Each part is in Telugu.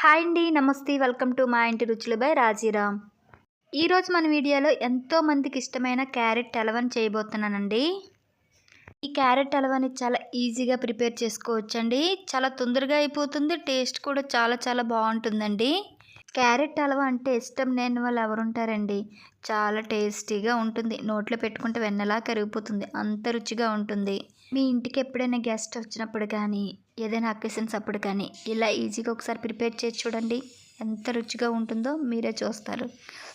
హాయ్ అండి నమస్తే. వెల్కమ్ టు మా ఇంటి రుచులు బై రాజీరామ్. ఈరోజు మన వీడియోలో ఎంతో మందికి ఇష్టమైన క్యారెట్ అలవన్ చేయబోతున్నానండి. ఈ క్యారెట్ అలవని చాలా ఈజీగా ప్రిపేర్ చేసుకోవచ్చండి. చాలా తొందరగా అయిపోతుంది టేస్ట్ కూడా చాలా చాలా బాగుంటుందండి. క్యారెట్ హల్వా అంటే ఇష్టం లేని వాళ్ళు ఎవరుంటారండి? చాలా టేస్టీగా ఉంటుంది. నోట్లో పెట్టుకుంటే వెన్నలా కరిగిపోతుంది. అంత రుచిగా ఉంటుంది. మీ ఇంటికి ఎప్పుడైనా గెస్ట్ వచ్చినప్పుడు కానీ ఏదైనా అకేషన్స్ అప్పుడు కానీ ఇలా ఈజీగా ఒకసారి ప్రిపేర్ చేసి చూడండి. ఎంత రుచిగా ఉంటుందో మీరే చూస్తారు.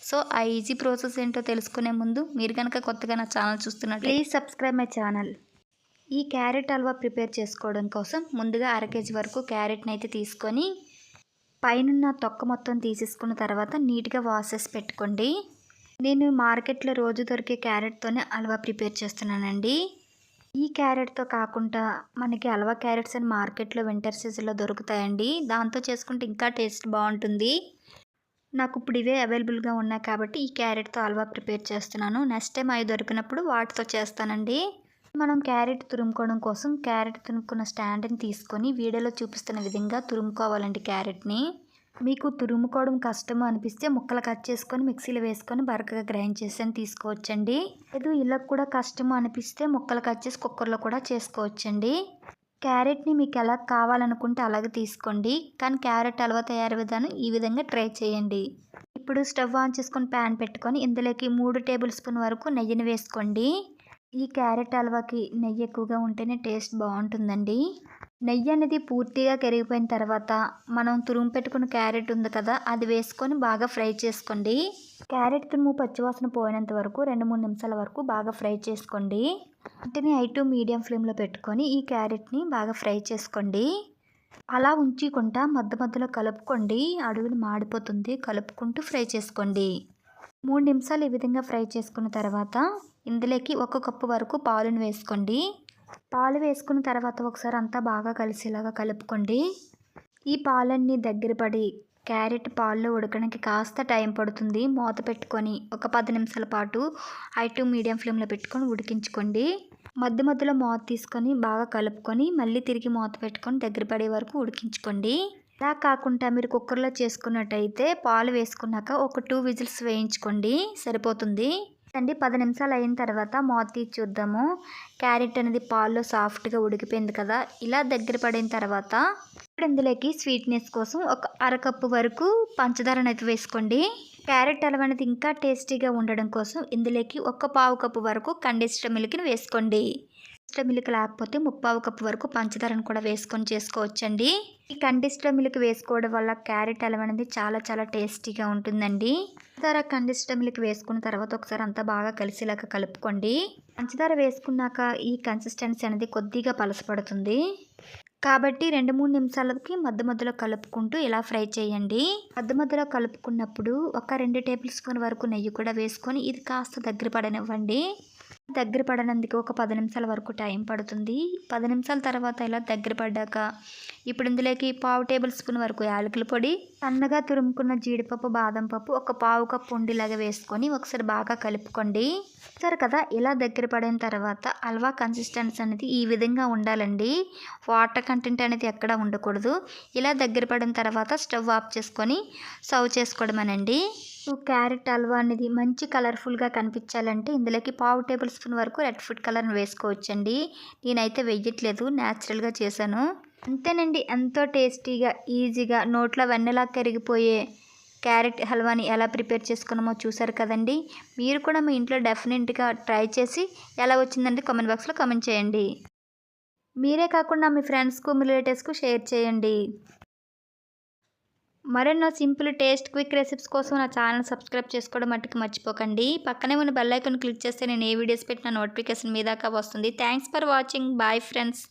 సో ఆ ఈజీ ప్రాసెస్ ఏంటో తెలుసుకునే ముందు మీరు కనుక కొత్తగా నా ఛానల్ చూస్తున్నట్టు ప్లీజ్ సబ్స్క్రైబ్ మై ఛానల్. ఈ క్యారెట్ హల్వా ప్రిపేర్ చేసుకోవడం కోసం ముందుగా అర కేజీ వరకు క్యారెట్ని అయితే తీసుకొని పైన తొక్క మొత్తం తీసేసుకున్న తర్వాత నీట్గా వాష్ చేసి పెట్టుకోండి. నేను మార్కెట్లో రోజు దొరికే క్యారెట్తోనే హల్వా ప్రిపేర్ చేస్తున్నానండి. ఈ క్యారెట్తో కాకుండా మనకి హల్వా క్యారెట్స్ అని మార్కెట్లో వింటర్ సీజన్లో దొరుకుతాయండి. దాంతో చేసుకుంటే ఇంకా టేస్ట్ బాగుంటుంది. నాకు ఇప్పుడు ఇవే అవైలబుల్గా ఉన్నాయి కాబట్టి ఈ క్యారెట్తో హల్వా ప్రిపేర్ చేస్తున్నాను. నెక్స్ట్ టైం అవి దొరికినప్పుడు వాటితో చేస్తానండి. మనం క్యారెట్ తురుముకోవడం కోసం క్యారెట్ తురుముకున్న స్టాండ్ని తీసుకొని వీడియోలో చూపిస్తున్న విధంగా తురుముకోవాలండి క్యారెట్ని. మీకు తురుముకోవడం కష్టము అనిపిస్తే ముక్కలు కట్ చేసుకొని మిక్సీలో వేసుకొని బరకగా గ్రైండ్ చేసి తీసుకోవచ్చండి. లేదు ఇలా కూడా కష్టము అనిపిస్తే ముక్కలు కట్ చేసి కుక్కర్లో కూడా చేసుకోవచ్చండి. క్యారెట్ని మీకు ఎలా కావాలనుకుంటే అలాగే తీసుకోండి. కానీ క్యారెట్ హల్వా తయారు విధానం ఈ విధంగా ట్రై చేయండి. ఇప్పుడు స్టవ్ ఆన్ చేసుకొని ప్యాన్ పెట్టుకొని ఇందులోకి మూడు టేబుల్ స్పూన్ వరకు నెయ్యిని వేసుకోండి. ఈ క్యారెట్ హల్వాకి నెయ్యి ఎక్కువగా ఉంటేనే టేస్ట్ బాగుంటుందండి. నెయ్యి అనేది పూర్తిగా కరిగిపోయిన తర్వాత మనం తురుము పెట్టుకున్న క్యారెట్ ఉంది కదా అది వేసుకొని బాగా ఫ్రై చేసుకోండి. క్యారెట్ తురుము పచ్చివాసన పోయినంత వరకు రెండు మూడు నిమిషాల వరకు బాగా ఫ్రై చేసుకోండి. వెంటనే ఐ టు మీడియం ఫ్లేమ్లో పెట్టుకొని ఈ క్యారెట్ని బాగా ఫ్రై చేసుకోండి. అలా ఉంచుకుంటా మధ్య మధ్యలో కలుపుకోండి. అడుగులు మాడిపోతుంది కలుపుకుంటూ ఫ్రై చేసుకోండి. మూడు నిమిషాలు ఈ విధంగా ఫ్రై చేసుకున్న తర్వాత ఇందులోకి ఒక కప్పు వరకు పాలును వేసుకోండి. పాలు వేసుకున్న తర్వాత ఒకసారి అంతా బాగా కలిసేలాగా కలుపుకోండి. ఈ పాలన్నీ దగ్గర పడి క్యారెట్ పాల్లో ఉడకడానికి కాస్త టైం పడుతుంది. మూత పెట్టుకొని ఒక పది నిమిషాల పాటు హై టు మీడియం ఫ్లేమ్లో పెట్టుకొని ఉడికించుకోండి. మధ్య మధ్యలో మూత తీసుకొని బాగా కలుపుకొని మళ్ళీ తిరిగి మూత పెట్టుకొని దగ్గర పడే వరకు ఉడికించుకోండి. ఇలా కాకుండా మీరు కుక్కర్లో చేసుకున్నట్టయితే పాలు వేసుకున్నాక ఒక టూ విజిల్స్ వేయించుకోండి. సరిపోతుంది. అండి పది నిమిషాలు అయిన తర్వాత మూత తీసి చూద్దాము. క్యారెట్ అనేది పాల్లో సాఫ్ట్గా ఉడికిపోయింది కదా ఇలా దగ్గర పడిన తర్వాత ఇప్పుడు ఇందులోకి స్వీట్నెస్ కోసం ఒక అరకప్పు వరకు పంచదారను అయితే వేసుకోండి. క్యారెట్ అలవ అనేది ఇంకా టేస్టీగా ఉండడం కోసం ఇందులోకి ఒక పావు కప్పు వరకు కండిస్టర్ మిల్క్ని వేసుకోండి. కండిస్టర్ మిల్క్ లేకపోతే ముప్పావు కప్పు వరకు పంచదారను కూడా వేసుకొని చేసుకోవచ్చండి. ఈ కండిస్టర్ మిల్క్ వేసుకోవడం వల్ల క్యారెట్ హల్వా అనేది చాలా చాలా టేస్టీగా ఉంటుందండి. పంచదార కండిస్టర్ మిల్క్ వేసుకున్న తర్వాత ఒకసారి అంతా బాగా కలిసేలాగా కలుపుకోండి. పంచదార వేసుకున్నాక ఈ కన్సిస్టెన్సీ అనేది కొద్దిగా పలసపడుతుంది. కాబట్టి రెండు మూడు నిమిషాలకి మధ్య మధ్యలో కలుపుకుంటూ ఇలా ఫ్రై చేయండి. మధ్య మధ్యలో కలుపుకున్నప్పుడు ఒక రెండు టేబుల్ స్పూన్ వరకు నెయ్యి కూడా వేసుకొని ఇది కాస్త దగ్గర పడనివ్వండి. దగ్గర పడనందుకు ఒక పది నిమిషాల వరకు టైం పడుతుంది. పది నిమిషాల తర్వాత ఇలా దగ్గర పడ్డాక ఇప్పుడు ఇందులోకి పావు టేబుల్ స్పూన్ వరకు యాలకుల పొడి సన్నగా తురుముకున్న జీడిపప్పు బాదం పప్పు ఒక పావు కప్పు ఉండిలాగా వేసుకొని ఒకసారి బాగా కలుపుకోండి. సరే కదా ఇలా దగ్గర పడిన తర్వాత హల్వా కన్సిస్టెన్సీ అనేది ఈ విధంగా ఉండాలండి. వాటర్ కంటెంట్ అనేది ఎక్కడ ఉండకూడదు. ఇలా దగ్గర పడిన తర్వాత స్టవ్ ఆఫ్ చేసుకొని సర్వ్ చేసుకోవడమేనండి. క్యారెట్ హల్వా అనేది మంచి కలర్ఫుల్గా కనిపించాలంటే ఇందులోకి పావు టేబుల్ స్పూన్ వరకు రెడ్ ఫుడ్ కలర్ని వేసుకోవచ్చండి. నేనైతే వెయ్యట్లేదు న్యాచురల్గా చేశాను. అంతేనండి ఎంతో టేస్టీగా ఈజీగా నోట్లో వెన్నెలా కరిగిపోయే క్యారెట్ హల్వాని ఎలా ప్రిపేర్ చేసుకున్నామో చూసారు కదండి. మీరు కూడా మీ ఇంట్లో డెఫినెట్గా ట్రై చేసి ఎలా వచ్చిందంటే కామెంట్ బాక్స్లో కామెంట్ చేయండి. మీరే కాకుండా మీ ఫ్రెండ్స్కు మీ రిలేటివ్స్కు షేర్ చేయండి. మరెన్నో సింపుల్ టేస్ట్ క్విక్ రెసిపీస్ కోసం నా ఛానల్ సబ్స్క్రైబ్ చేసుకోవడం మట్టుకు మర్చిపోకండి. పక్కనే ఉన్న బెల్ ఐకాన్ క్లిక్ చేస్తే నేను ఏ వీడియోస్ పెట్టిన నోటిఫికేషన్ మీ దాకా వస్తుంది. Thanks for watching. Bye friends.